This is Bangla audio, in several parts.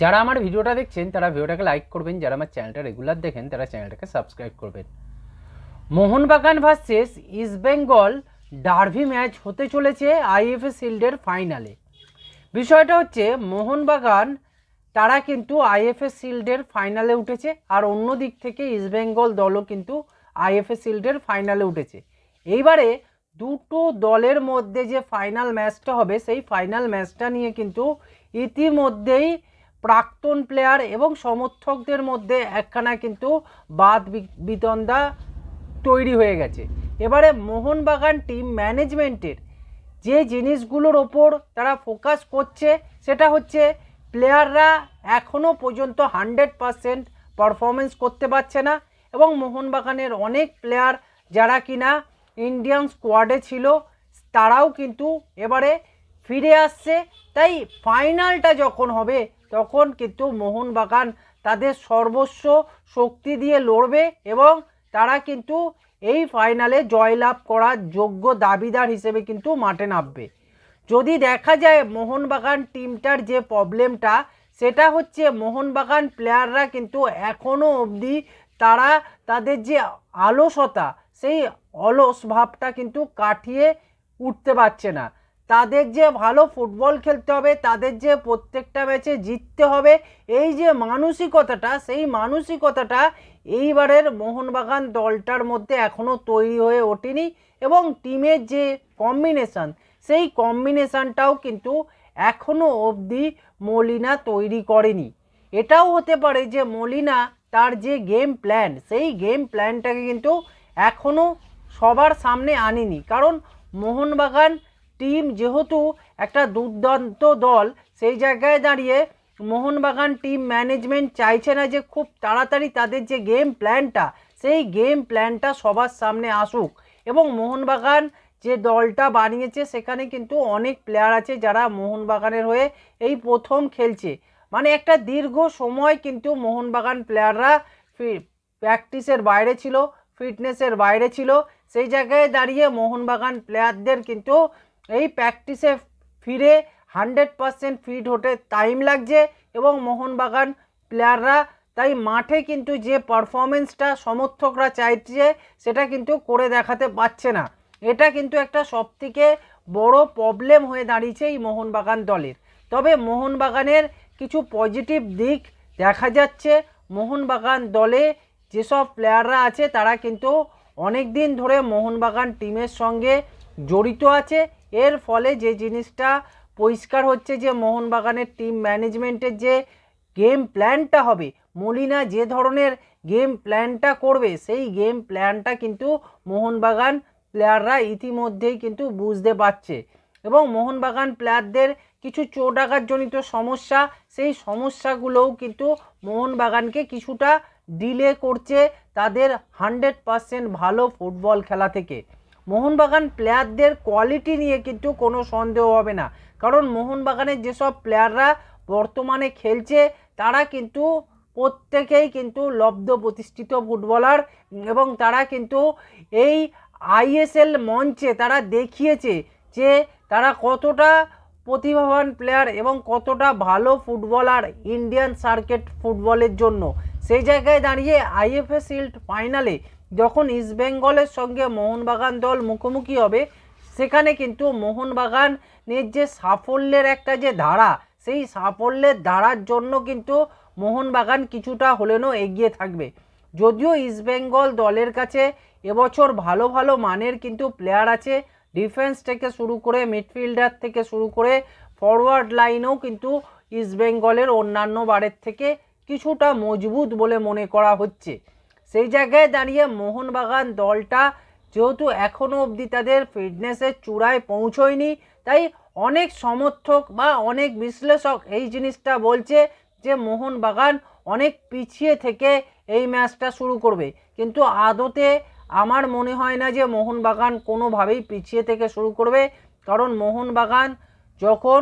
যারা আমার ভিডিওটা দেখছেন, তারা ভিডিওটাকে লাইক করবেন। যারা আমার চ্যানেলটা রেগুলার দেখেন, তারা চ্যানেলটাকে সাবস্ক্রাইব করবেন। Mohun Bagan versus East Bengal derby match হতে চলেছে আইএফএ শিল্ডের ফাইনালে বিষয়টা হচ্ছে, মোহনবাগান, তারা কিন্তু আইএফএ শিল্ডের ফাইনালে উঠেছে, আর অন্য দিক থেকে ইস্টবেঙ্গল দলও কিন্তু আইএফএ শিল্ডের ফাইনালে উঠেছে। এইবারে দুটো দলের মধ্যে যে ফাইনাল ম্যাচটা হবে, সেই ফাইনাল ম্যাচটা নিয়ে কিন্তু ইতিমধ্যেই প্রাক্তন প্লেয়ার এবং সমর্থকদের মধ্যে একখানা কিন্তু বাদ বি- বিতণ্ডা তৈরি হয়ে গেছে। এবারে মোহনবাগান টিম ম্যানেজমেন্টের যে জিনিসগুলোর ওপর তারা ফোকাস করছে, সেটা হচ্ছে প্লেয়াররা এখনও পর্যন্ত হান্ড্রেড পারসেন্ট পারফরমেন্স করতে পারছে না এবং মোহনবাগানের অনেক প্লেয়ার যারা কিনা ইন্ডিয়ান স্কোয়াডে ছিল, তারাও কিন্তু এবারে ফিরে আসছে। তাই ফাইনালটা যখন হবে তখন কিন্তু মোহনবাগান তাদের সর্বস্ব শক্তি দিয়ে লড়বে এবং তারা কিন্তু এই ফাইনালে জয়লাভ করার যোগ্য দাবিদার হিসেবে কিন্তু মাঠে নামবে। যদি দেখা যায় মোহনবাগান টিমটার যে প্রবলেমটা সেটা হচ্ছে মোহনবাগান প্লেয়াররা কিন্তু এখনও অবধি তারা তাদের যে আলসতা, সেই অলস ভাবটা কিন্তু কাটিয়ে উঠতে পারছে না। তাদের যে ভালো ফুটবল খেলতে হবে, তাদের যে প্রত্যেকটা ম্যাচে জিততে হবে, এই যে মানসিকতাটা, সেই মানসিকতাটা এইবারের মোহনবাগান দলটার মধ্যে এখনও তৈরি হয়ে ওঠেনি এবং টিমের যে কম্বিনেশান সেই কম্বিনেশানটাও কিন্তু এখনও অবধি মলিনা তৈরি করেনি। এটাও হতে পারে যে মলিনা তার যে গেম প্ল্যান সেই গেম প্ল্যানটাকে কিন্তু এখনও সবার সামনে আনেনি। কারণ মোহনবাগান টিম যেহেতু একটা দুর্দান্ত দল, সেই জায়গায় দাঁড়িয়ে মোহনবাগান টিম ম্যানেজমেন্ট চাইছে না যে খুব তাড়াতাড়ি তাদের যে গেম প্ল্যানটা, সেই গেম প্ল্যানটা সবার সামনে আসুক। এবং মোহনবাগান যে দলটা বানিয়েছে, সেখানে কিন্তু অনেক প্লেয়ার আছে যারা মোহনবাগানের হয়ে এই প্রথম খেলছে। মানে একটা দীর্ঘ সময় কিন্তু মোহনবাগান প্লেয়াররা প্র্যাকটিসের বাইরে ছিল ফিটনেসের বাইরে ছিল। সেই জায়গায় দাঁড়িয়ে মোহনবাগান প্লেয়ারদের কিন্তু এই প্র্যাকটিসে ফিরে হান্ড্রেড পারসেন্ট ফিট হতে টাইম লাগছে এবং মোহনবাগান প্লেয়াররা, তাই মাঠে কিন্তু যে পারফরমেন্সটা সমর্থকরা চাইছে, সেটা কিন্তু করে দেখাতে পারছে না। এটা কিন্তু একটা সবথেকে বড় প্রবলেম হয়ে দাঁড়িয়েছে এই মোহনবাগান দলের। তবে মোহনবাগানের কিছু পজিটিভ দিক দেখা যাচ্ছে। মোহনবাগান দলে যেসব প্লেয়াররা আছে, তারা কিন্তু অনেক দিন ধরে মোহনবাগান টিমের সঙ্গে জড়িত আছে। এর ফলে যে জিনিসটা পরিষ্কার হচ্ছে যে মোহনবাগানের টিম ম্যানেজমেন্টের যে গেম প্ল্যানটা হবে, মলিনা যে ধরনের গেম প্ল্যানটা করবে, সেই গেম প্ল্যানটা কিন্তু মোহনবাগান প্লেয়াররা ইতিমধ্যেই কিন্তু বুঝতে পারছে। এবং মোহনবাগান প্লেয়ারদের কিছু চোট আঘাতজনিত সমস্যা, সেই সমস্যাগুলোও কিন্তু মোহনবাগানকে কিছুটা ডিলে করছে তাদের হান্ড্রেড পারসেন্ট ভালো ফুটবল খেলা থেকে। মোহনবাগান প্লেয়ারদের কোয়ালিটি নিয়ে কিন্তু কোনো সন্দেহ হবে না। কারণ মোহনবাগানের যেসব প্লেয়াররা বর্তমানে খেলছে, তারা কিন্তু প্রত্যেকেই কিন্তু লব্ধ প্রতিষ্ঠিত ফুটবলার এবং তারা কিন্তু এই আইএসএল মঞ্চে তারা দেখিয়েছে যে তারা কতটা প্রতিভাবান প্লেয়ার এবং কতটা ভালো ফুটবলার ইন্ডিয়ান সার্কেট ফুটবলের জন্য। সেই জায়গায় দাঁড়িয়ে আইএফএ শিল্ড ফাইনালে যখন ইস্টবেঙ্গলের সঙ্গে মোহনবাগান দল মুখোমুখি হবে, সেখানে কিন্তু মোহনবাগানের যে সাফল্যের একটা যে ধারা, সেই সাফল্যের ধারার জন্য কিন্তু মোহনবাগান কিছুটা হলেনও এগিয়ে থাকবে। যদিও ইস্টবেঙ্গল দলের কাছে এবছর ভালো ভালো মানের কিন্তু প্লেয়ার আছে ডিফেন্স থেকে শুরু করে মিডফিল্ডার থেকে শুরু করে ফরওয়ার্ড লাইনেও কিন্তু ইস্টবেঙ্গলের অন্যান্য বারের থেকে কিছুটা মজবুত বলে মনে করা হচ্ছে। সেই জায়গায় দাঁড়িয়ে মোহনবাগান দলটা যেহেতু এখনও অবধি তাদের ফিটনেসের চূড়ায় পৌঁছয়নি, তাই অনেক সমর্থক বা অনেক বিশ্লেষক এই জিনিসটা বলছে যে মোহনবাগান অনেক পিছিয়ে থেকে এই ম্যাচটা শুরু করবে। কিন্তু আদতে আমার মনে হয় না যে মোহনবাগান কোনোভাবেই পিছিয়ে থেকে শুরু করবে, কারণ মোহনবাগান যখন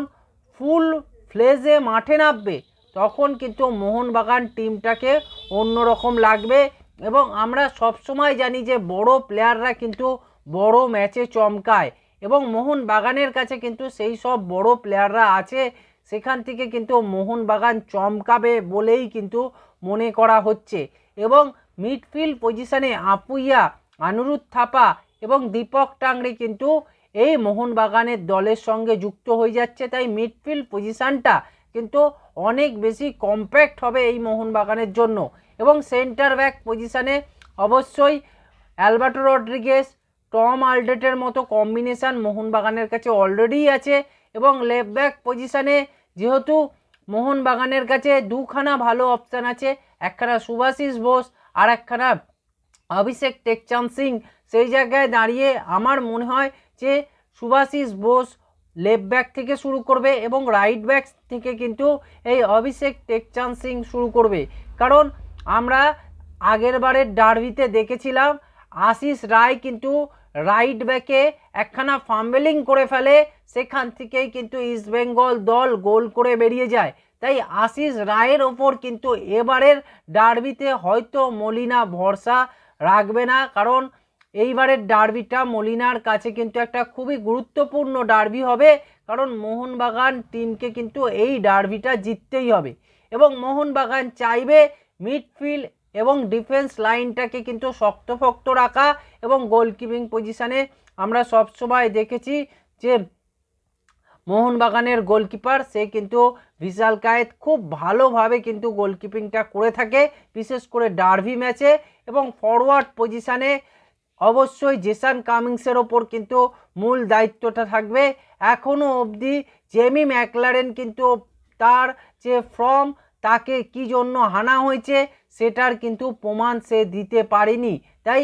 ফুল ফ্লেজে মাঠে নামবে, তখন কিন্তু মোহনবাগান টিমটাকে অন্যরকম লাগবে এবং আমরা সবসময় জানি যে বড় প্লেয়াররা কিন্তু বড় ম্যাচে চমকায় এবং মোহনবাগানের কাছে কিন্তু সেই সব বড় প্লেয়াররা আছে। সেখান থেকে কিন্তু মোহনবাগান চমকাবে বলেই কিন্তু মনে করা হচ্ছে। এবং মিডফিল্ড পজিশনে আপুইয়া আনুরুদ্ধ থাপা এবং দীপক টাংরি কিন্তু এই মোহনবাগানের দলের সঙ্গে যুক্ত হয়ে যাচ্ছে। তাই মিডফিল্ড পজিশানটা কিন্তু অনেক বেশি কম্প্যাক্ট হবে এই মোহনবাগানের জন্য। এবং সেন্টার ব্যাক পজিশানে অবশ্যই অ্যালবার্টো রড্রিগেস টম আলডেটের মতো কম্বিনেশান মোহনবাগানের কাছে অলরেডি আছে এবং লেফট ব্যাক পজিশানে যেহেতু মোহনবাগানের কাছে দুখানা ভালো অপশান আছে, একখানা সুভাশিস বোস আর একখানা অভিষেক টেকচাঁদ সিং, সেই জায়গায় দাঁড়িয়ে আমার মনে হয় যে সুভাশিস বোস লেফট ব্যাক থেকে শুরু করবে এবং রাইট ব্যাক থেকে কিন্তু এই অভিষেক টেকচাঁদ সিং শুরু করবে। কারণ আমরা আগের বারের ডার্বিতে দেখেছিলাম, আশিস রায় কিন্তু রাইট ব্যাকে একখানা ফাম্বেলিং করে ফেলে, সেখান থেকেই কিন্তু ইস্টবেঙ্গল দল গোল করে বেরিয়ে যায়। তাই আশিস রায়ের ওপর কিন্তু এবারের ডার্বিতে হয়তো মলিনা ভরসা রাখবে না, কারণ এইবারের ডার্বিটা মলিনার কাছে কিন্তু একটা খুবই গুরুত্বপূর্ণ ডার্বি হবে, কারণ মোহনবাগান টিমকে কিন্তু এই ডার্বিটা জিততেই হবে। এবং মোহনবাগান চাইবে মিডফিল্ড এবং ডিফেন্স লাইনটাকে কিন্তু শক্তপোক্ত রাখা এবং গোলকিপিং পজিশানে আমরা সবসময় দেখেছি যে মোহনবাগানের গোলকিপার সে কিন্তু বিশাল কায়েত খুব ভালোভাবে কিন্তু গোলকিপিংটা করে থাকে, বিশেষ করে ডার্ভি ম্যাচে এবং ফরওয়ার্ড পজিশানে অবশ্যই জেসান কামিংসের ওপর কিন্তু মূল দায়িত্বটা থাকবে। এখনও অবধি জেমি ম্যাকলারেন কিন্তু তার যে ফর্ম তাকে কি জন্য হানা হয়েছে সেটার কিন্তু প্রমাণ সে দিতে পারেনি। তাই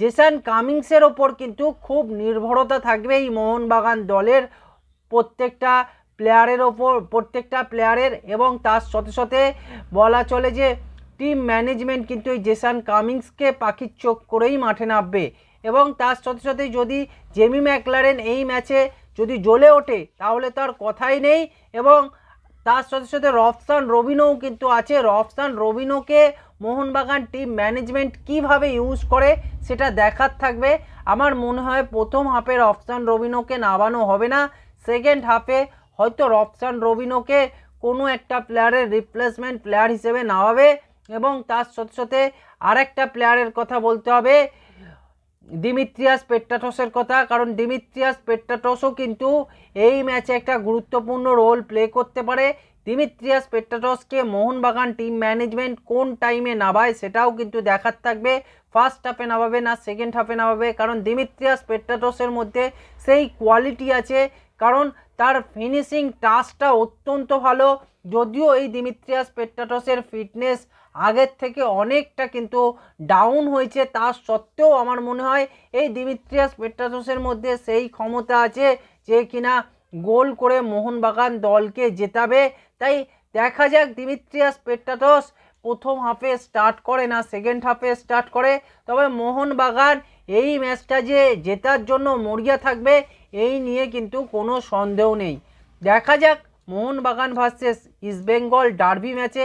জেসান কামিংসের ওপর কিন্তু খুব নির্ভরতা থাকবে এই মোহনবাগান দলের প্রত্যেকটা প্লেয়ারের ওপর, প্রত্যেকটা প্লেয়ারের এবং তার সাথে সাথে বলা চলে যে টিম ম্যানেজমেন্ট কিন্তু এই জেসান কামিংসকে পাখির চোখ করেই মাঠে নামবে। এবং তার সাথে সাথে যদি জেমি ম্যাকলারেন এই ম্যাচে যদি জ্বলে ওঠে, তাহলে তার কথাই নেই এবং তার সাথে সাথে রফসান রবিনোও কিন্তু আছে। রফসান রবিনোকে মোহনবাগান টিম ম্যানেজমেন্ট কীভাবে ইউজ করে সেটা দেখার থাকবে। আমার মনে হয় প্রথম হাফে রফসান রবিনোকে নামানো হবে না। সেকেন্ড হাফে হয়তো রফসান রবিনোকে কোনো একটা প্লেয়ারের রিপ্লেসমেন্ট প্লেয়ার হিসেবে নামাবে এবং তার সাথে সাথে আরেকটা প্লেয়ারের কথা বলতে হবে। দিমিত্রিয়াস পেট্টাটসের কথা, কারণ দিমিত্রিয়াস পেট্টাটসও কিন্তু এই ম্যাচে একটা গুরুত্বপূর্ণ রোল প্লে করতে পারে। দিমিত্রিয়াস পেট্টাটসকে মোহনবাগান টিম ম্যানেজমেন্ট কোন টাইমে নামায় সেটাও কিন্তু দেখার থাকবে। ফার্স্ট হাফে নামাবে না, সেকেন্ড হাফে নামাবে, কারণ দিমিত্রিয়াস পেট্টাটসের মধ্যে সেই কোয়ালিটি আছে, কারণ তার ফিনিশিং টাচটা অত্যন্ত ভালো। যদিও এই দিমিত্রিয়াস পেট্টাটসের ফিটনেস আগের থেকে অনেকটা কিন্তু ডাউন হয়েছে, তা সত্ত্বেও আমার মনে হয় এই দিমিত্রিয়াস পেট্টাটসের মধ্যে সেই ক্ষমতা আছে যে কিনা গোল করে মোহনবাগান দলকে জেতাবে। তাই দেখা যাক দিমিত্রিয়াস পেট্টাটস প্রথম হাফে স্টার্ট করে না সেকেন্ড হাফে স্টার্ট করে। তবে মোহনবাগান এই ম্যাচটা যে জেতার জন্য মরিয়া থাকবে, এই নিয়ে কিন্তু কোনো সন্দেহ নেই। দেখা যাক মোহনবাগান ভার্সেস ইস্টবেঙ্গল ডার্বি ম্যাচে